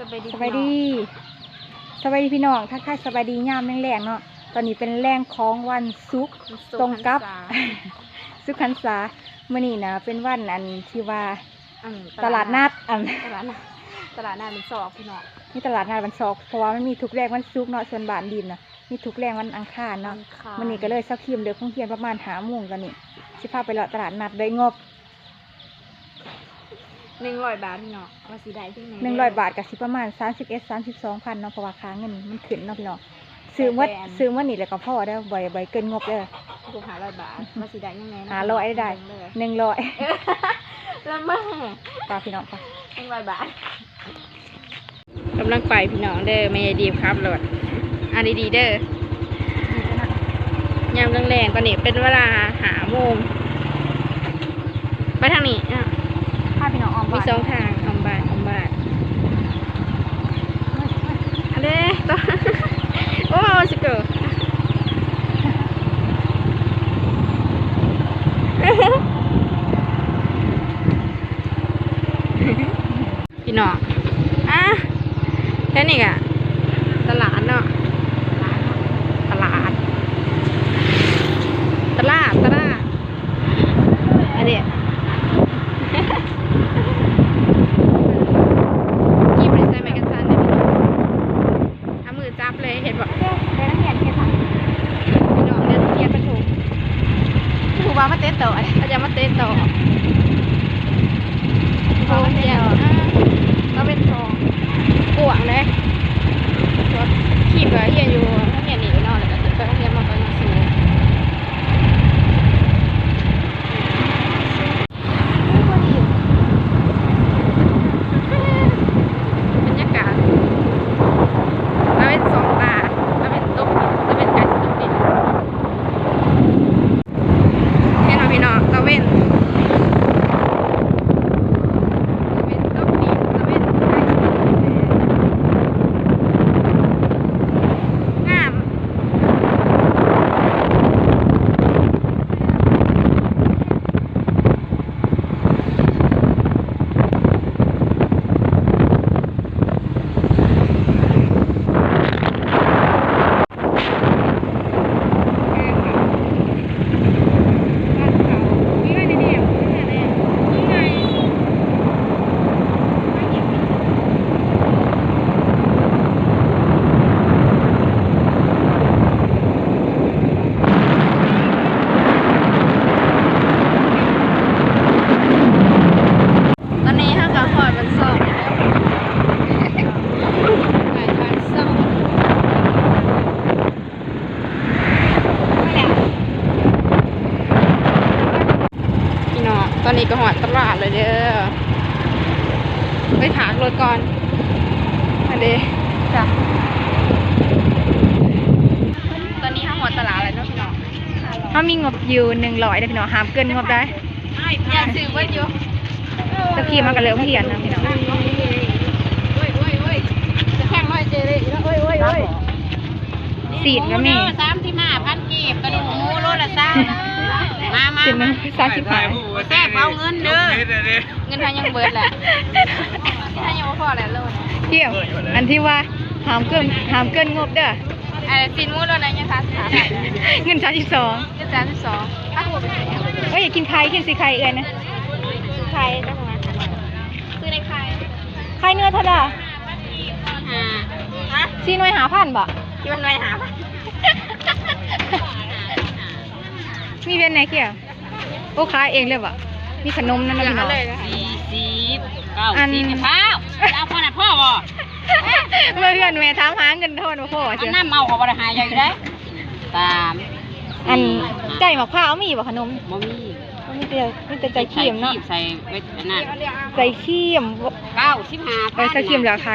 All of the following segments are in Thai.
สบายดีสบายดีสบายดีพี่น้องทักทายสบายดียามแรงๆเนาะตอนนี้เป็นแรงของวันศุกร์ตรงกับสุขันษามื่อนี้นะเป็นวันอันที่ว่าอืมตลาดนัดอันตลาดนัดตลาดนัดมันสอบพี่น้องนี่ตลาดนัดวันศุกร์เพราะว่ามันมีทุกแรงวันศุกร์เนาะส่วนบ้านดินนะมีทุกแรงวันอังคารเนาะมื่อนี้ก็เลยสักทีมเดือคงเทียนประมาณหาโมงกันนี่สิพาไปเลาะตลาดนัดโดยงบ หนึ่งร้อยบาทพี่น้องว่าสีได้ที่ไหนหนึ่งร้อยบาทกับสิประมาณสามสิบเอ็ดสามสิบสองพันเนาะเพราะว่าค้างเงินมันขึ้นเนาะพี่น้องซื้อว่าซื้อว่านี่แหละก็พอได้อบ่อยบ่อยเกินงบเด้อกูหาร้อยบาทว่าสีได้ยังไงนะหาร้อยได้เลยหนึ่งร้อยเออแล้วมึงปลาพี่น้องปลาหนึ่งร้อยบาทกำลังไปพี่น้องเด้อไม่ดีครับรถอะดีๆเด้อยามแรงๆตอนนี้เป็นเวลาหาโมงไปทางนี้อะพาพี่น้องออ มีสองทางออมบาทออมบาทอันเด้ต่อโอ้สิเกิดพี่น้องอะแค่นี้อะ ก็หอดตลาดเลยเด้อไปถากรถก่อนอันเดจ้ะตอนนี้ห้าหอดตลาดเลยเนาะพี่น้องเขามีงบอยู่หนึ่งร้อยเด้อพี่น้องห้ามเกินงบได้อย่าซื้อไว้เยอะตะกี้มันก็เริ่มเหียนนะพี่น้องโอ้ยโอ้ยโอ้ยจะแข่งร้อยเจเลยโอ้ยโอ้ยโอ้ยสีดก็มีสามสิบห้าพันกีบกระดูกหมูโลละเศร้า มามาสีดมันสามสิบห้าแซ่บเอาเงินเด้อ เงินทางยังเบิดแหละทางยังบ่พอแหละโลดเที่ยว อันที่ว่าห้ามเกินห้ามเกินงบเด้อไอ้สินหมูโลนั้นยังสามสิบสามเงินสามสิบสองยังสามสิบสองถ้าหัวเป็นไงเอ้ยอยากกินไข่กินสีไข่เอ้ยนะซื้อไข่ได้ประมาณซื้อในไข่ไข่เนื้อเท่าไหร่อ่าฮะซีหน่วยหาพันบ่ที่มันไม่หา มีเป็นไหนเกี่ยวโอ้ขายเองเลยบ่มีขนมนั่นนะพี่น้องเลยนะคะสี่สิบเก้าอันสิบเท้าเอาพ่อน่ะพ่อบ่เมื่อเพื่อนแม่ถามหาเงินโทษบ่พออัเจ้นน้ำเมากับบริหารใหญ่ได้สามอันใจหมกพร้าวมีบ่ขนมบ่มีมีแต่มีแต่ใจเขียมเนาะใส่ไว้อันนั้นใจเขียมบ่เก้าสิบห้าไปใส่เขียมเหลือใคร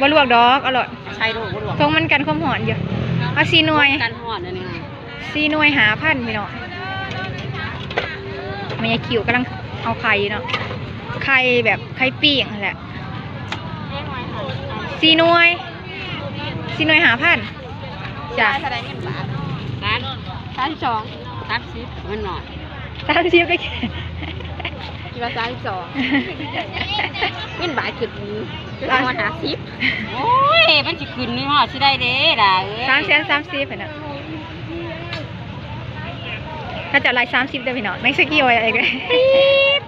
บ่ลวกดอกอร่อยใส่ลูกบ่ลูกทงมันกันความหอนอยู่เอาซีหน่วยกันหอดอันนี้ไง ซีหน่วยหาพันพี่น้องแม่คิวกำลังเอาไข่เนาะไข่แบบไข่ปิ้งนั่นแหละซีหน่วยซีหน่วยหาพันจ้ะแสดงเงินบาทร้านสามสิบสองสามสิบเงินหน่อยสามสิบไปที่ว่าสามสิบสองเงินบาทขึ้นก็ประมาณห้าสิบโอ้ยมันสิขึ้นนี่ฮอดสิได้เด้ล่ะเอ้ยสามแสนสามสิบเห็นอะ ถ้าจะไล่สามสิบได้พี่น้องไม่ใช่กี่วันอะไรกัน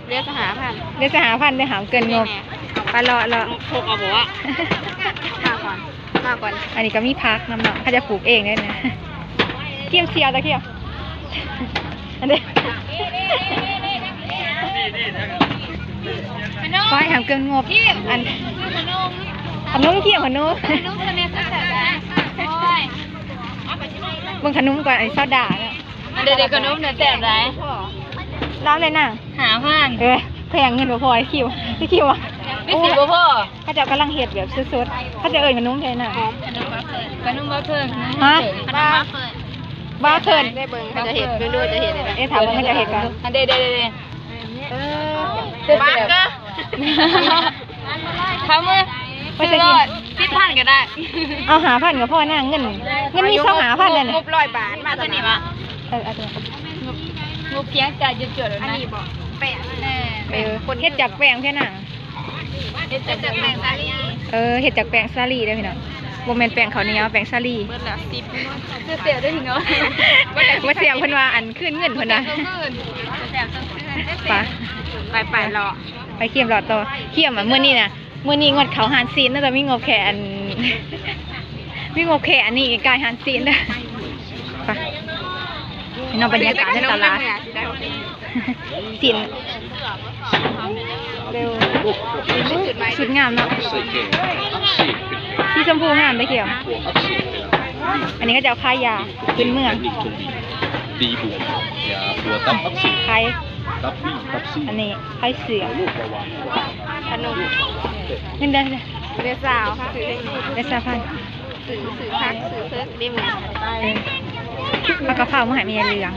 เรียกสหพันธ์เดี๋ยวจะหาพันเดี๋ยวหามเกินงบปลาเลาะเลาะพกเอาบ่วะมาก่อนมาก่อนอันนี้ก็มีพักน้ำเนาะเขาจะปลูกเองด้วยนะเกี่ยมเชียวตะเกียวอันนี้ไว้หามเกินงบอันขนมเกี่ยวขนมนุ่งทะเลสาโอ้ยเบิ่งขนมก่อนอันนี้ซอดาเนี่ย เด็กๆก็นุ่มเด้อแซ่บได้ร้านเลยน่ะหาพันเออแพงเงินบ่พอไอ้คิวไอ้คิวอะไม่สิบ่พ่อเขาจะกำลังเห็ดแบบสดๆเขาจะเอิญขนมเลยน่ะขนมบ่เพิ่งฮะบ้าบ้าเคินได้เบิ่งเขาจะเห็นเรื่อยๆจะเห็นเลยเอ๊ะถามว่าเขาจะเห็ดกันอันเด้ๆๆเออบ้าก็ทำมือไม่ใช่กินสิบพันก็ได้ เอาหาพันกับพ่อหน่ะเงินเงินมีสองหาพันเลยงนะบร้อยบาทมาตัวนี้วะ เออเอาตัวนี้งูเพียงจ่ายจุดๆอันนี้บอกแปะแน่เออเฮ็ดจากแป้งแค่น่ะเฮ็ดจากแปะซาลีเออเฮ็ดจากแป้งสาลีได้อพี่น้องบ่แม่นแป้งข้าวเหนียวแป้งสาลีเบิดละสิบเสื้อเสียด้วยเนาะว่าเสียงเพิ่นว่าอันขึ้นเงินเพิ่นน่ะแสบต้องซื้อไปไปไปรอไปเคียมรอต่อเคียมอะมื้อนี้น่ะมื้อนี้งดเขาหารซีนน่าจะมีงบแค่อัน มีงบแค่อันนี้กายหารซีนเด้อไป ให้น้องบรรยากาศในตลาดสินเร็วชุดงามเนาะที่ชมพูงามได้เกี่ยว อันนี้ก็จะเอาค่ายยาพื้นเมืองดีบุกยาตัวตับพักสีค่ายตับบี้ตับซี่อันนี้ค่ายเสือลูกระวังขนมเงินเดือนเดือนเรียสาวค่ะซื้อได้ได้สามพันซื้อซื้อพักซื้อเพิ่มได้หมด เออเอากระเพรามาให้เมียเหลือง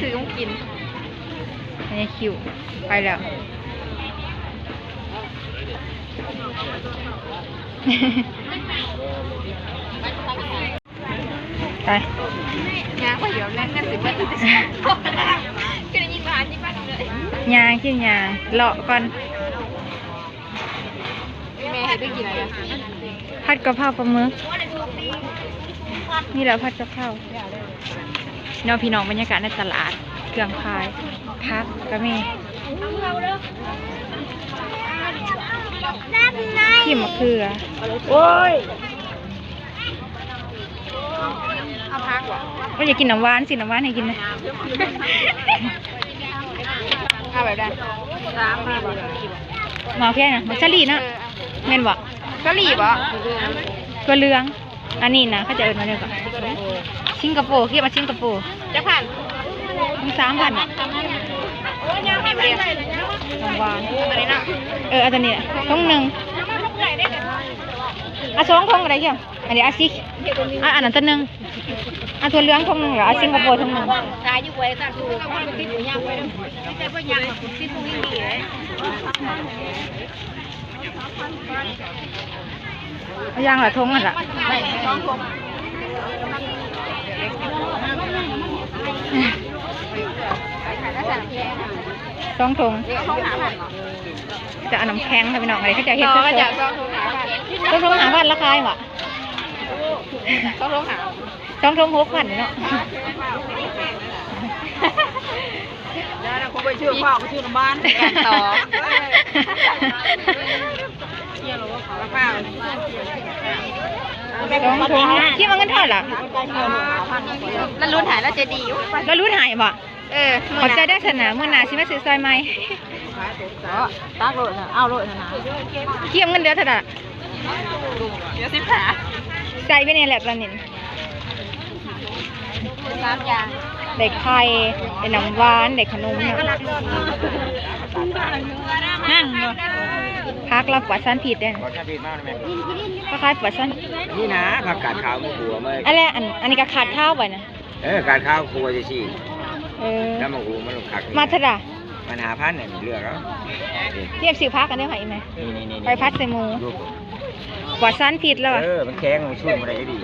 ซื้อต้องกินอันนี้คิวไปแล้วไปยางไปเดี๋ยวแน่นแน่นสิเมื่อจะก็ได้ยินมาที่บ้านเลยยางคิวยางเลาะก่อนแม่ให้ไปกินอะไรผัดกะเพราปลาหมึก นี่แหละผัดกะเพราเน้องพี่น้องบรรยากาศในตลาดเครื่องขายพักก็มีขี้มะเขือโอ้ยเอาพักวะก็อยากกินน้ำหวานสิน้ำหวานให้กินนะเอาแบบนั้นสามมาบ่มาแค่นะมักซาลีเนาะเม่นบ่ก็รีบอะตัวเหลือง อันนี้นะเขาจะเอิ้นมาเลยก่อนสิงคโปร์เรียกมาสิงคโปร์จะผ่านมีสามพันอะไม่เรียนน้ำหวานตัวนี้นะเออเอาตัวนี้ทงหนึ่งเอาสองทงอะไรเกี่ยวอันนี้อาซิอะอันนั้นตัวหนึ่งอันตัวเหลืองทงหนึ่งเหรออาสิงคโปร์ทงหนึ่งตายอยู่ไว้ตาดูมันติดอยู่ยางไว้ไม่ใช่ว่ายางแบบคุณติดตรงนี้ดีเลยเอา ยางเหรอทงอะล่ะสองคนแล้วแต่แพ้สองทงเรียกเขาหาผ่านเหรอจะเอาน้ำแข็งค่ะพี่น้องอะไรเขาจะเฮ็ดเขาสก็ดจะต้องหาผ่านๆต้องทงหาพันราคาหวะต้องลงหาต้องทงหกพันเนาะแล้วเราไปชื่อพ่อไปชื่อบ้านกันต่อ เที่ยรือว่าเขาเปล่าสองทงคิดว่าเงินเท่าไหร่ล่ะแล้วรุ่นหายแล้วจะดีอยู่แล้วรู้หายบ่เออขอใจได้สนะเมื่อหนาสิมาซื้อซอยไหมตักโลดนะเอาโลดนะเกี่ยมเงินเดือนเท่าไหร่เดี๋ยวสิบขาใส่ไปในแหลบละนินสามอย่างเด็กไข่เด็กน้ำหวานเด็กขนมเนี่ยนั่ง พักรับปลอดสารผิดเด้ขอชาติมากได้ไหมก็คล้ายปลอดสารนี่นะผักกาดขาวมือหัวมาอะไรอันอันนี้ก็ขาดข้าวไปนะเออการข้าวครัวจะสิเออแล้วมาหูมันลงขักมาเถอะด่ะมันหาพันเนี่ยเลือกแล้วเทียบสิวพักกันได้ไหมไหมนี่นี่นี่ไปพัดใส่หมูลูกปลอดสารผิดแล้วอะเออมันแข็งมันชุ่มอะไรก็ดี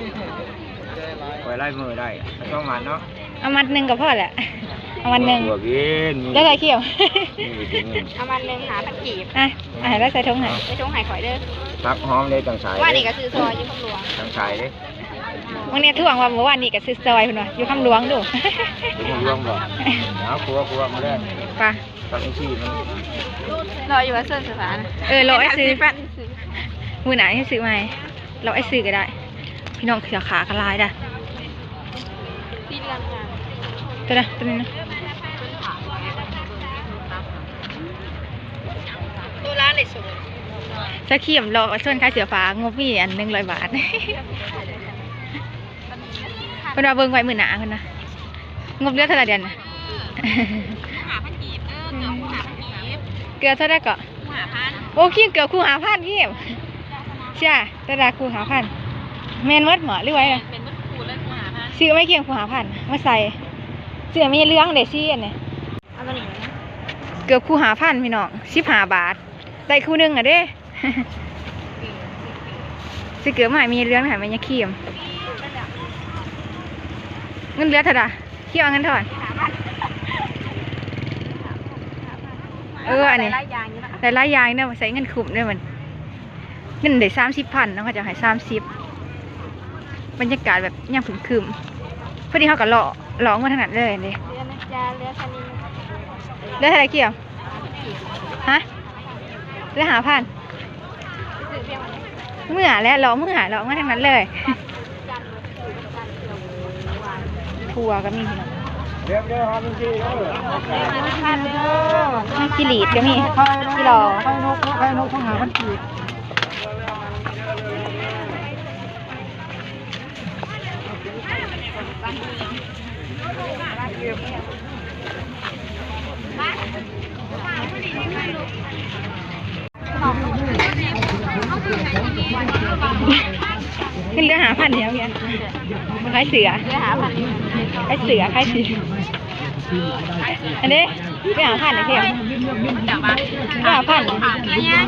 ไว้ไล่มือได้ไม่ต้องมันเนาะเอามัดหนึ่งก็พอแหละ เอาวันหนึ่งบัวกินมีแล้วใส่เขียวมีกินเงินเอามันหนึ่งหาพันกีบอะอะแล้วใส่ถุงไหนไปชงไห้ข่อยเด้อพักหอมเลยจังสายว่านี่ก็คือซอยอยู่ข้างหลวงจังสายเลยวันนี้ท่วงว่าเมื่อวานนี่ก็ซื้อซอยพุ่นว่ะอยู่คำหลวงดูดูร่วงบ่เอาครัวครัวมาเลยไป่ะตักชีมันรออยู่ว่าเสื้อสถานเออเราไอ้ซื้อแฟนซื้อมือไหนให้ซื้อไหมเราไอ้ซื้อก็ได้ พี่น้องเขียวขากระลายได้ที่เรือนงานตัวนะตัวนี้นะ ตัวร้าน เลยสูงจะเขียมเราส่วนค่าเสียฟ้างบมีอันหนึ่งร้อยบาทเพิ่นว่าเบิ่งไว้มื้อหน้าเพิ่นนะงบเหลือเท่าไหร่เดือนน่ะหาพันกีบเด้อเกือบหาพันกีบเกลือเท่าไหร่ก็หาพันโอ้ขี้เกือบคู่หาพันขี้ใช่ตลาดคู่หาพันแมนเมดหมอหรือไว้น่ะเป็นมันคูเลยหาพันซื้อไม่เคียงคู่หาพันมาใส่เสื้อมีเรื่องเดซี่อันนี้เอาตัวนี้นะเกือบคู่หาพันพี่น้องสิบห้าบาท ได้คู่หนึงอะเด้สิเกือบมาให้มีเรื่องหายมันยังเขี้ยมเงินเหลือเท่าไหร่เขี้ยวเอาเงินเท่าไหร่เอออันนี้ไล่ยางอยู่นะแต่ละอย่างเนี่ยใส่เงินคุ้มด้วยมันเงินได้สามสิบพันเนาะเขาจะให้สามสิบบรรยากาศแบบย่างผึ่งคืมพอดีเขาก็หล่อหล่อมาถนัดเลยเลยเรือนะจ๊ะเรือคันนี้เลือดอะไรเกี่ยวฮะ เลือดหาพันซื้อเพียงวันนี้เมื่อแล้วหล่อเมื่อหล่อมาทั้งนั้นเลยทัวก็มีน้องเรียบเรียบหอมจริงๆเออคันเด้อมีกิลีดก็มีพี่หล่อไข่นกไข่นกต้องหาพันกี ขึ้นเรือหาพันเดียวเนี่ยมันคล้ายเสือเรือหาพันคล้ายเสือคล้ายเสืออันนี้ไปหาพันไหนเที่ยวจับมาไปหาพันผ่านอะไรยัง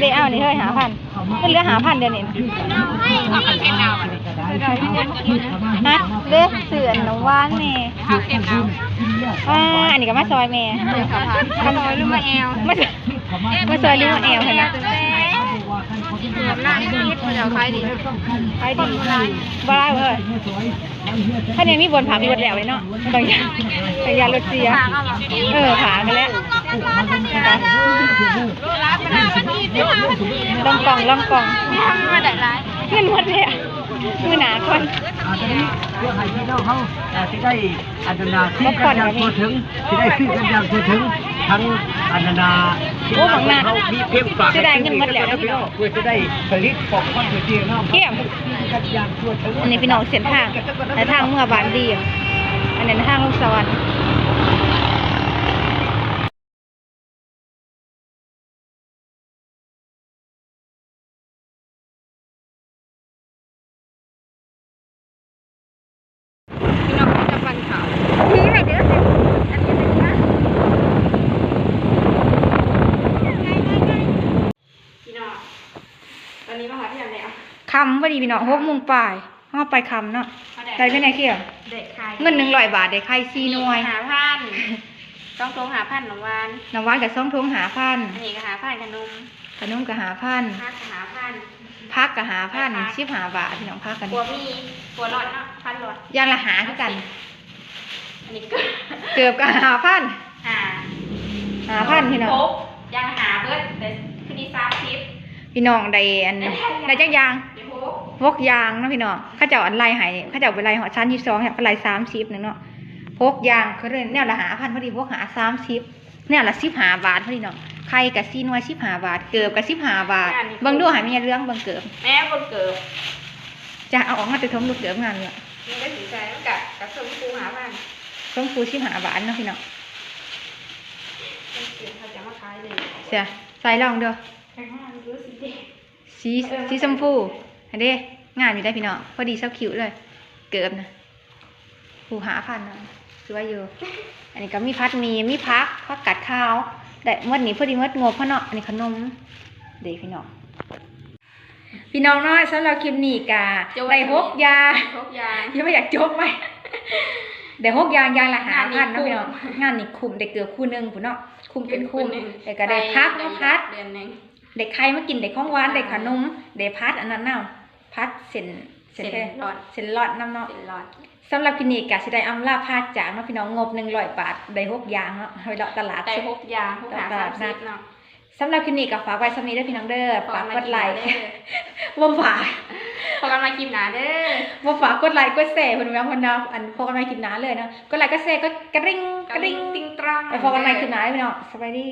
เลี้ยวนี่เฮ้ยหาพันขึ้นเรือหาพันเดี๋ยวนี้เอาพันเต็มดาวอะฮะเลือเสือน้องว่านแม่เอาเต็มดาวอ่าอันนี้ก็มาซอยแม่เรือขาพันมาซอยหรือมาแอลมาซอยมาซอยหรือมาแอลเห็นไหม เรือหน้าที่นิดมันจะคล้ายดีไปดีบ้าเลยถ้าเนี่ยมีบนผามีบนแหลวเลยเนาะบางอย่างบางอย่างรถเสียทางเอาหรอเออผากันแล้วลองกล่องลองกล่องไม่ทำมาได้ร้ายเงินหมดเลยอะ มือหนาคนอาจจะนี้เพื่อให้พี่น้องเขาอาจจะได้อันนาที่กันอย่างทั่วถึงที่ได้ซื้อกันอย่างทั่วถึงทั้งอันนาที่เขามีเพียงฝากเพื่อจะได้ผลิตของคนทั่วที่เนาะเกี่ยมกันอย่างทั่วถึงอันนี้พี่น้องเส้นทางแต่ทางเมื่อบานดีอะอันนี้ทางลูกสวรรค์พี่น้องจะปันขาวนี่ไหนเด้ออันนี้เป็นนะพี่น้องตอนนี้มาหาพี่อันแล้วคำพอดีพี่น้องหกโมงปลายห้าไปคำเนาะได้เป็นไงเกี่ยวเด็กใครเงินหนึ่งร้อยบาทได้ไข่ซีหน่วยหาพันต้องโทรหาพันหนวานน้ำหวานกับส้มทงหาพันอันนี้ก็หาพันขนมขนมกับหาพันพักก็หาพันพักกับหาพันชิบหาบาทพี่น้องพักกันปัวมีปัวหลอดเนาะพันหลอดอย่างละหาคือกันอันนี้ก็เกือบกับหาพันหาหาพันพี่น้องโป๊ะยังหาเบิดแต่คืนนี้สามสิบพี่น้องได้อันได้จักอยาง เดี๋ยวโป๊ะพกยางเนาะพี่น้องเข้าเจ้าอันไล่ให้เข้าเจ้าไปไล่หอชั้นที่สองเนี่ยก็ไล่สามสิบหนึ่งเนาะพกยางเขาเรียนเนี่ยละหาพันพอดีพกหาสามสิบเนี่ยละสิบหาบาทพอดีเนาะไข่กับซีนวยสิบหาบาท เกือบกับสิบหาบาทเบิ่งดูหามีเรื่องเบิ่งเกือบแม่บนเกิดจะเอาออกมาติดทมลูกเกือบงานเลยมันก็ถือใจมันกับกับส่งครูหาพันต้องฟูสิบหาบาทเนาะพี่น้องเสียเขาจะมาขายเลยเสียใส่ลองเด้อแพงมากรู้สิเด็กสีสีชมพู อันนี้งานอยู่ได้พี่น้องพอดีเซ้าคิวเลย เกือบนะผูหาพันนะสวยอยู่ อันนี้ก็มีพัดหมีมีพักพักกัดข้าวแต่เมื่อนี้พอดีเมื่องบพ่อเนาะอันนี้ขนมเด็กพี่น้องพี่น้องน้อยสำหรับคลิปนี้กาได้หกยาพกยางยังไม่อยากจบไหมเดี๋ยวหกอยางอยางละหางานนี้พันเนาะพี่น้องคุ้มงานนี้คุมได้เกือบคู่หนึงพุ่นเนาะคุมเป็นคุมเด็กก็ได้พักเนาะพัดเดือนหนึงเด็กใครมากินเด็กของหวานเด็กขนมเด็กพัดอันนั้นเนาะ พัดเส้นเส้นเส้นแค่หลอดเส้นหลอดน้ำเนาะเป็นหลอดสำหรับคลินิกกะสิได้อำลาพาจากเนาะพี่น้องงบ100บาทได้หกอย่างเนาะไปเลาะตลาดได้พกยาพกหาตลาสาดมนัสิดบเนาะสำหรับคลินิกกับฝากไว้สำนีเด้อพี่น้องเด้อฝากกดไลค์พอบ่ฝากกันมาคลิปหนาเด้อบ่ฝากกดไลค์กดแชร์เพิ่นว่าเพิ่นว่าอันพอกันใหม่คลิปหน้าเลยเนาะกดไลค์กดแชร์กดกระดิ่งกระดิ่งติงตรังไปพอกันใหม่คลิปหน้าเด้อพี่น้องสบายดี